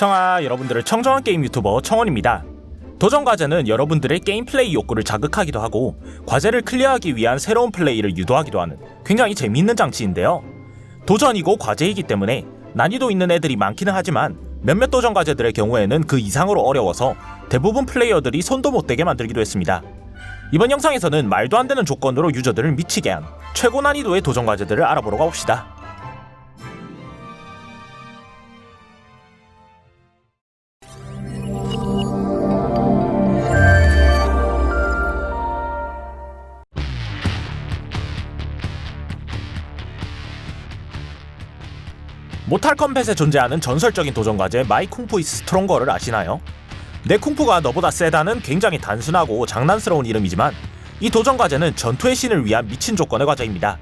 청아 여러분들의 청정한 게임 유튜버 청원입니다. 도전 과제는 여러분들의 게임 플레이 욕구를 자극하기도 하고 과제를 클리어하기 위한 새로운 플레이를 유도하기도 하는 굉장히 재미있는 장치인데요. 도전이고 과제이기 때문에 난이도 있는 애들이 많기는 하지만 몇몇 도전 과제들의 경우에는 그 이상으로 어려워서 대부분 플레이어들이 손도 못 대게 만들기도 했습니다. 이번 영상에서는 말도 안 되는 조건으로 유저들을 미치게 한 최고 난이도의 도전 과제들을 알아보러 가봅시다. 모탈 컴뱃에 존재하는 전설적인 도전 과제 마이 쿵푸 이스 스트롱거를 아시나요? 내 쿵푸가 너보다 세다는 굉장히 단순하고 장난스러운 이름이지만 이 도전 과제는 전투의 신을 위한 미친 조건의 과제입니다.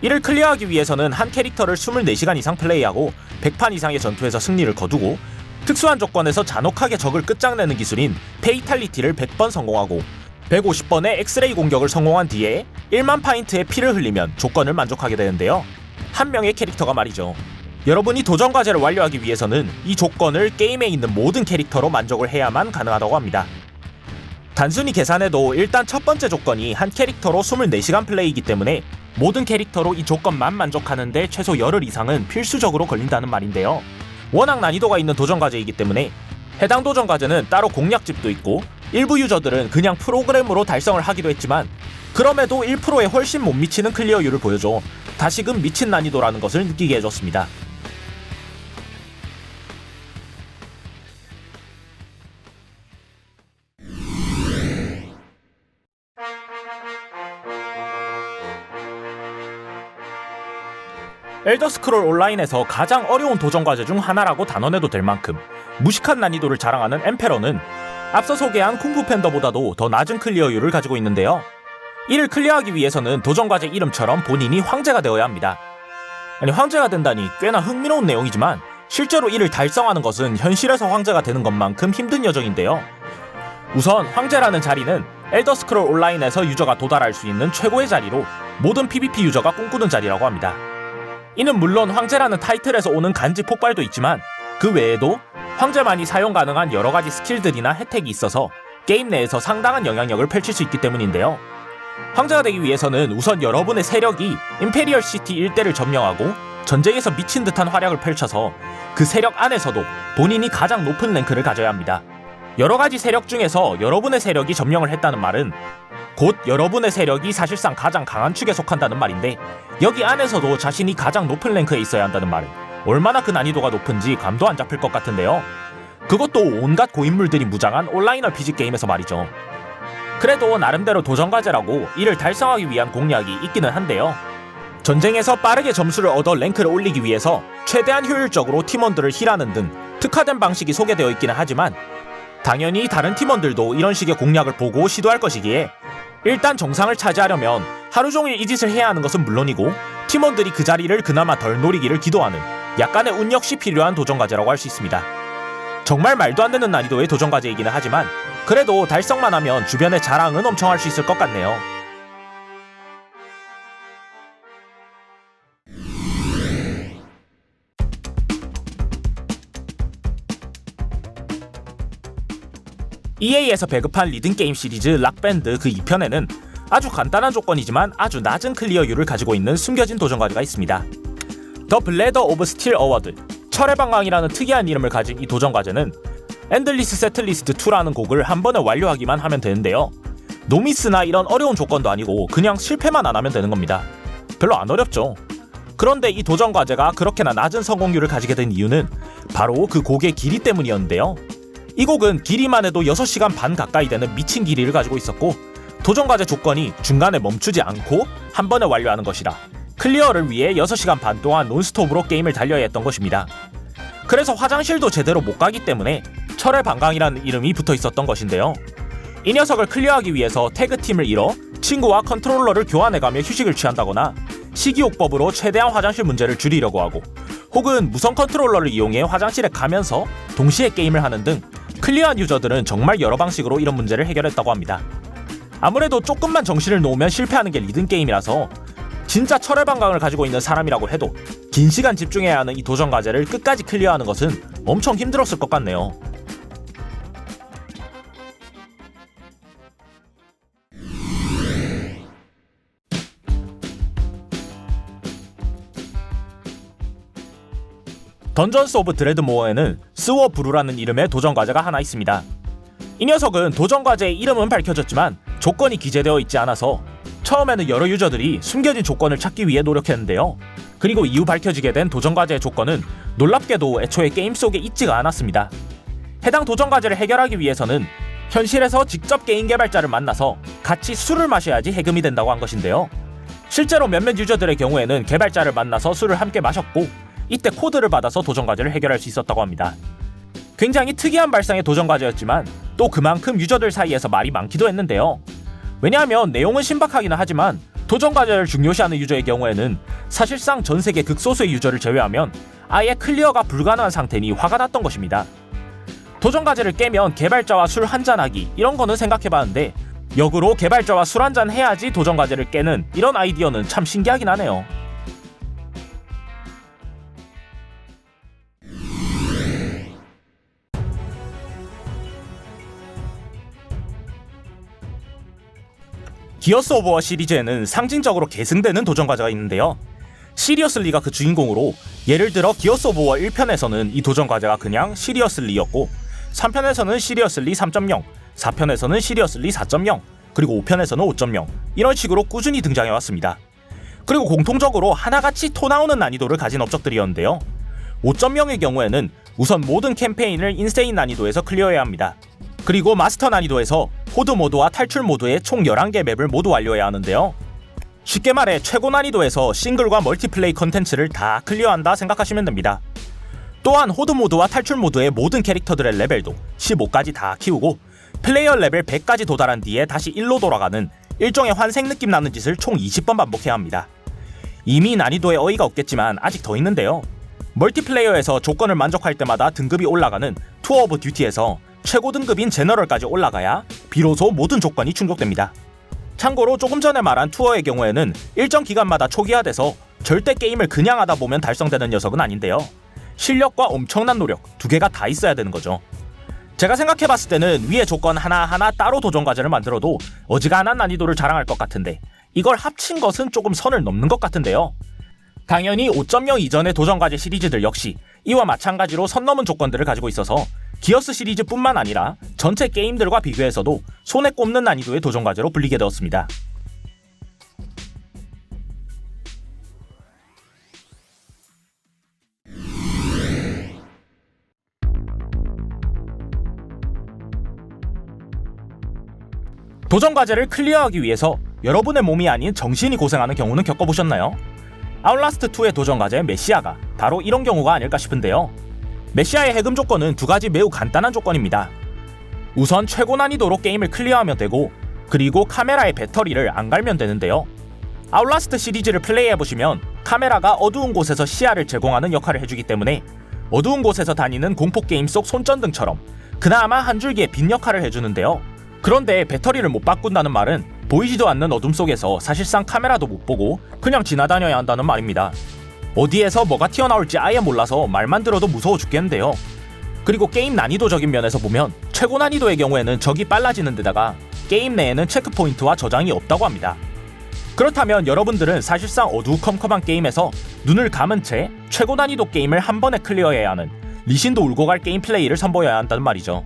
이를 클리어하기 위해서는 한 캐릭터를 24시간 이상 플레이하고 100판 이상의 전투에서 승리를 거두고 특수한 조건에서 잔혹하게 적을 끝장내는 기술인 페이탈리티를 100번 성공하고 150번의 엑스레이 공격을 성공한 뒤에 1만 파인트의 피를 흘리면 조건을 만족하게 되는데요. 한 명의 캐릭터가 말이죠. 여러분이 도전 과제를 완료하기 위해서는 이 조건을 게임에 있는 모든 캐릭터로 만족을 해야만 가능하다고 합니다. 단순히 계산해도 일단 첫 번째 조건이 한 캐릭터로 24시간 플레이이기 때문에 모든 캐릭터로 이 조건만 만족하는데 최소 열흘 이상은 필수적으로 걸린다는 말인데요. 워낙 난이도가 있는 도전 과제이기 때문에 해당 도전 과제는 따로 공략집도 있고 일부 유저들은 그냥 프로그램으로 달성을 하기도 했지만 그럼에도 1%에 훨씬 못 미치는 클리어율을 보여줘 다시금 미친 난이도라는 것을 느끼게 해줬습니다. 엘더 스크롤 온라인에서 가장 어려운 도전 과제 중 하나라고 단언해도 될 만큼 무식한 난이도를 자랑하는 엠페러는 앞서 소개한 쿵푸 팬더보다도 더 낮은 클리어율을 가지고 있는데요. 이를 클리어하기 위해서는 도전 과제 이름처럼 본인이 황제가 되어야 합니다. 아니 황제가 된다니 꽤나 흥미로운 내용이지만 실제로 이를 달성하는 것은 현실에서 황제가 되는 것만큼 힘든 여정인데요. 우선 황제라는 자리는 엘더 스크롤 온라인에서 유저가 도달할 수 있는 최고의 자리로 모든 PVP 유저가 꿈꾸는 자리라고 합니다. 이는 물론 황제라는 타이틀에서 오는 간지 폭발도 있지만 그 외에도 황제만이 사용 가능한 여러 가지 스킬들이나 혜택이 있어서 게임 내에서 상당한 영향력을 펼칠 수 있기 때문인데요. 황제가 되기 위해서는 우선 여러분의 세력이 임페리얼 시티 일대를 점령하고 전쟁에서 미친 듯한 활약을 펼쳐서 그 세력 안에서도 본인이 가장 높은 랭크를 가져야 합니다. 여러 가지 세력 중에서 여러분의 세력이 점령을 했다는 말은 곧 여러분의 세력이 사실상 가장 강한 축에 속한다는 말인데 여기 안에서도 자신이 가장 높은 랭크에 있어야 한다는 말은 얼마나 그 난이도가 높은지 감도 안 잡힐 것 같은데요. 그것도 온갖 고인물들이 무장한 온라인 RPG 게임에서 말이죠. 그래도 나름대로 도전 과제라고 이를 달성하기 위한 공략이 있기는 한데요. 전쟁에서 빠르게 점수를 얻어 랭크를 올리기 위해서 최대한 효율적으로 팀원들을 힐하는 등 특화된 방식이 소개되어 있기는 하지만 당연히 다른 팀원들도 이런 식의 공략을 보고 시도할 것이기에 일단 정상을 차지하려면 하루 종일 이 짓을 해야 하는 것은 물론이고 팀원들이 그 자리를 그나마 덜 노리기를 기도하는 약간의 운 역시 필요한 도전 과제라고 할 수 있습니다. 정말 말도 안 되는 난이도의 도전 과제이기는 하지만 그래도 달성만 하면 주변의 자랑은 엄청 할 수 있을 것 같네요. EA에서 배급한 리듬게임 시리즈 락밴드 그 2편에는 아주 간단한 조건이지만 아주 낮은 클리어율을 가지고 있는 숨겨진 도전 과제가 있습니다. 더 블레더 오브 스틸 어워드 철의 방광이라는 특이한 이름을 가진 이 도전 과제는 엔들리스 세틀리스트 2라는 곡을 한 번에 완료하기만 하면 되는데요. 노미스나 이런 어려운 조건도 아니고 그냥 실패만 안 하면 되는 겁니다. 별로 안 어렵죠. 그런데 이 도전 과제가 그렇게나 낮은 성공률을 가지게 된 이유는 바로 그 곡의 길이 때문이었는데요. 이 곡은 길이만 해도 6시간 반 가까이 되는 미친 길이를 가지고 있었고 도전 과제 조건이 중간에 멈추지 않고 한 번에 완료하는 것이라 클리어를 위해 6시간 반 동안 논스톱으로 게임을 달려야 했던 것입니다. 그래서 화장실도 제대로 못 가기 때문에 철의 방광이라는 이름이 붙어 있었던 것인데요. 이 녀석을 클리어하기 위해서 태그팀을 이뤄 친구와 컨트롤러를 교환해가며 휴식을 취한다거나 식이요법으로 최대한 화장실 문제를 줄이려고 하고 혹은 무선 컨트롤러를 이용해 화장실에 가면서 동시에 게임을 하는 등 클리어한 유저들은 정말 여러 방식으로 이런 문제를 해결했다고 합니다. 아무래도 조금만 정신을 놓으면 실패하는 게 리듬 게임이라서 진짜 철의 방광을 가지고 있는 사람이라고 해도 긴 시간 집중해야 하는 이 도전 과제를 끝까지 클리어하는 것은 엄청 힘들었을 것 같네요. 던전스 오브 드레드모어에는 스워 브루라는 이름의 도전 과제가 하나 있습니다. 이 녀석은 도전 과제의 이름은 밝혀졌지만 조건이 기재되어 있지 않아서 처음에는 여러 유저들이 숨겨진 조건을 찾기 위해 노력했는데요. 그리고 이후 밝혀지게 된 도전 과제의 조건은 놀랍게도 애초에 게임 속에 있지가 않았습니다. 해당 도전 과제를 해결하기 위해서는 현실에서 직접 게임 개발자를 만나서 같이 술을 마셔야지 해금이 된다고 한 것인데요. 실제로 몇몇 유저들의 경우에는 개발자를 만나서 술을 함께 마셨고 이때 코드를 받아서 도전 과제를 해결할 수 있었다고 합니다. 굉장히 특이한 발상의 도전 과제였지만 또 그만큼 유저들 사이에서 말이 많기도 했는데요. 왜냐하면 내용은 신박하기는 하지만 도전 과제를 중요시하는 유저의 경우에는 사실상 전 세계 극소수의 유저를 제외하면 아예 클리어가 불가능한 상태니 화가 났던 것입니다. 도전 과제를 깨면 개발자와 술 한잔하기 이런 거는 생각해봤는데 역으로 개발자와 술 한잔 해야지 도전 과제를 깨는 이런 아이디어는 참 신기하긴 하네요. 기어스 오브 워 시리즈에는 상징적으로 계승되는 도전 과제가 있는데요. 시리어슬리가 그 주인공으로 예를 들어 기어스 오브 워 1편에서는 이 도전 과제가 그냥 시리어슬리였고 3편에서는 시리어슬리 3.0, 4편에서는 시리어슬리 4.0, 그리고 5편에서는 5.0 이런 식으로 꾸준히 등장해 왔습니다. 그리고 공통적으로 하나같이 토 나오는 난이도를 가진 업적들이었는데요. 5.0의 경우에는 우선 모든 캠페인을 인세인 난이도에서 클리어해야 합니다. 그리고 마스터 난이도에서 호드 모드와 탈출 모드의 총 11개 맵을 모두 완료해야 하는데요. 쉽게 말해 최고 난이도에서 싱글과 멀티플레이 컨텐츠를 다 클리어한다 생각하시면 됩니다. 또한 호드 모드와 탈출 모드의 모든 캐릭터들의 레벨도 15까지 다 키우고 플레이어 레벨 100까지 도달한 뒤에 다시 1로 돌아가는 일종의 환생 느낌 나는 짓을 총 20번 반복해야 합니다. 이미 난이도에 어이가 없겠지만 아직 더 있는데요. 멀티플레이어에서 조건을 만족할 때마다 등급이 올라가는 투어 오브 듀티에서 최고 등급인 제너럴까지 올라가야 비로소 모든 조건이 충족됩니다. 참고로 조금 전에 말한 투어의 경우에는 일정 기간마다 초기화돼서 절대 게임을 그냥 하다 보면 달성되는 녀석은 아닌데요. 실력과 엄청난 노력 두 개가 다 있어야 되는 거죠. 제가 생각해봤을 때는 위의 조건 하나하나 따로 도전 과제를 만들어도 어지간한 난이도를 자랑할 것 같은데 이걸 합친 것은 조금 선을 넘는 것 같은데요. 당연히 5.0 이전의 도전 과제 시리즈들 역시 이와 마찬가지로 선 넘은 조건들을 가지고 있어서 기어스 시리즈뿐만 아니라 전체 게임들과 비교해서도 손에 꼽는 난이도의 도전 과제로 불리게 되었습니다. 도전 과제를 클리어하기 위해서 여러분의 몸이 아닌 정신이 고생하는 경우는 겪어보셨나요? 아웃라스트 2의 도전 과제 메시아가 바로 이런 경우가 아닐까 싶은데요. 메시아의 해금 조건은 두 가지 매우 간단한 조건입니다. 우선 최고 난이도로 게임을 클리어하면 되고 그리고 카메라의 배터리를 안 갈면 되는데요. 아웃라스트 시리즈를 플레이해보시면 카메라가 어두운 곳에서 시야를 제공하는 역할을 해주기 때문에 어두운 곳에서 다니는 공포게임 속 손전등처럼 그나마 한 줄기의 빛 역할을 해주는데요. 그런데 배터리를 못 바꾼다는 말은 보이지도 않는 어둠 속에서 사실상 카메라도 못 보고 그냥 지나다녀야 한다는 말입니다. 어디에서 뭐가 튀어나올지 아예 몰라서 말만 들어도 무서워 죽겠는데요. 그리고 게임 난이도적인 면에서 보면 최고 난이도의 경우에는 적이 빨라지는 데다가 게임 내에는 체크포인트와 저장이 없다고 합니다. 그렇다면 여러분들은 사실상 어두컴컴한 게임에서 눈을 감은 채 최고 난이도 게임을 한 번에 클리어해야 하는 리신도 울고 갈 게임 플레이를 선보여야 한다는 말이죠.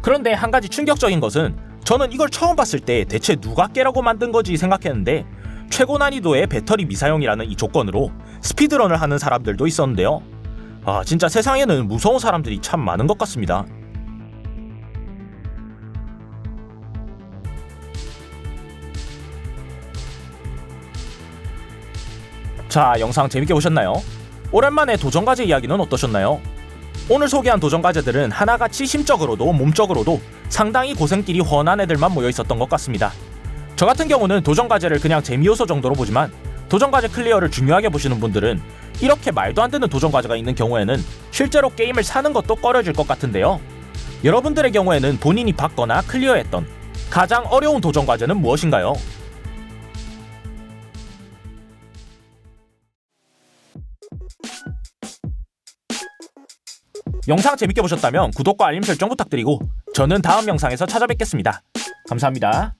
그런데 한 가지 충격적인 것은 저는 이걸 처음 봤을 때 대체 누가 깨라고 만든 거지 생각했는데 최고 난이도의 배터리 미사용이라는 이 조건으로 스피드런을 하는 사람들도 있었는데요. 아, 진짜 세상에는 무서운 사람들이 참 많은 것 같습니다. 자, 영상 재밌게 보셨나요? 오랜만에 도전 과제 이야기는 어떠셨나요? 오늘 소개한 도전 과제들은 하나같이 심적으로도 몸적으로도 상당히 고생길이 훤한 애들만 모여 있었던 것 같습니다. 저 같은 경우는 도전 과제를 그냥 재미요소 정도로 보지만 도전 과제 클리어를 중요하게 보시는 분들은 이렇게 말도 안 되는 도전 과제가 있는 경우에는 실제로 게임을 사는 것도 꺼려질 것 같은데요. 여러분들의 경우에는 본인이 받거나 클리어했던 가장 어려운 도전 과제는 무엇인가요? 영상 재밌게 보셨다면 구독과 알림 설정 부탁드리고 저는 다음 영상에서 찾아뵙겠습니다. 감사합니다.